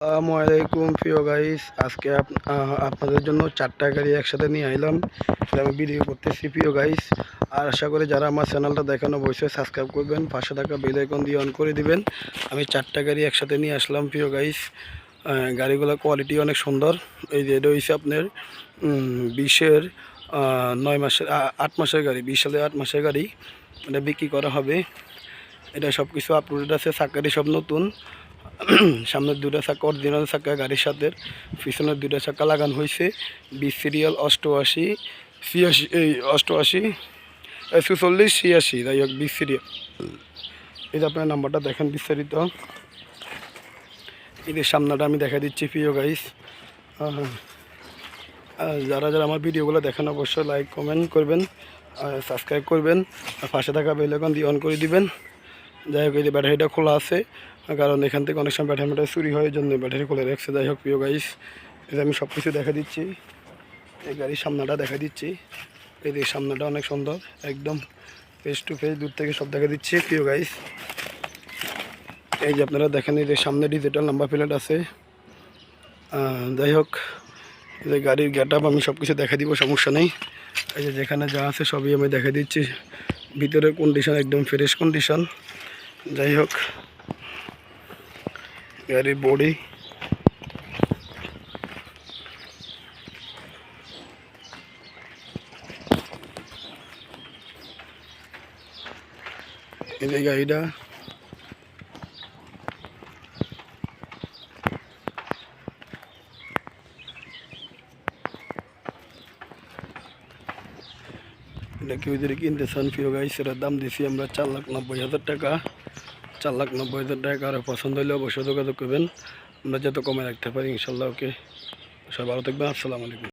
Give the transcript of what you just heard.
আসসালামু আলাইকুম, প্রিয় গাইস আজকে আপ- আপনাদের জন্য চারটা গাড়ি একসাথে নিয়ে আইলাম। আমি ভিডিও করতেছি, প্রিয় গাইস আর আশা করি যারা আমার চ্যানেলটা দেখানো, অবশ্যই সাবস্ক্রাইব করবেন। পাশে থাকা বেল আইকন দিয়ে অন করে দিবেন। আমি চারটা গাড়ি একসাথে নিয়ে আসলাম, প্রিয় গাইস গাড়িগুলোর কোয়ালিটি অনেক সুন্দর। এই যে, এটা হচ্ছে আপনার বিশের নয় মাসের আট মাসের গাড়ি, বিশ সালে আট মাসের গাড়ি। এটা বিক্রি করা হবে। এটা সব কিছু আপলোডেড আছে চাকারি সব নতুন। সামনের দুটা চাকা অরিজিনাল চাকা, গাড়ির সাথে। পিছনের দুটা চাকা লাগানো হয়েছে। বিশ সিরিয়াল অষ্টআশি, ছিয়াশি, এই অষ্টআশি চুচল্লিশ ছিয়াশি, যাই হোক বিশ সিরিয়াল এই যে আপনার নাম্বারটা দেখেন বিস্তারিত। এদের সামনাটা আমি দেখা দিচ্ছি, প্রিয় গাইস যারা যারা আমার ভিডিওগুলো দেখেন, অবশ্যই লাইক কমেন্ট করবেন সাবস্ক্রাইব করবেন, আর পাশে থাকা বেল আইকন দিয়ে অন করে দিবেন। যাই হোক, এই যে ব্যাটারিটা খোলা আছে। কারণ এখান থেকে অনেক সময় ব্যাটারি ম্যাটারি চুরি হয় জন্য ব্যাটারি খুলে রাখছে। যাই হোক, প্রিয় গাইস এই যে আমি সব কিছু দেখা দিচ্ছি। এই গাড়ির সামনাটা দেখা দিচ্ছি। এই যে সামনাটা অনেক সুন্দর, একদম ফেস টু ফেস দূর থেকে সব দেখা দিচ্ছি, প্রিয় গাইস এই যে আপনারা দেখেন, এই যে সামনে ডিজিটাল নাম্বার প্লেট আছে। যাই হোক, এই যে গাড়ির গেট আমি সব কিছু দেখা দিব, সমস্যা নেই। এই যে যেখানে যা আছে সবই আমি দেখা দিচ্ছি। ভিতরের কন্ডিশন একদম ফ্রেশ কন্ডিশন যাই হোক গাড়ির বডি এই যে গাড়িটা। এটা কেউ কিনতে চান? ফিরো গাইস এটার দাম দিছি আমরা চার লাখ নব্বই হাজার টাকা। চার লাখ নব্বই হাজার টাকা, আর পছন্দ হলে অবশ্যই যোগাযোগ করবেন। আমরা যত কমে রাখতে পারি, ইনশাল্লাহ, ওকে। সবাই ভালো থাকবেন, আসসালামু আলাইকুম।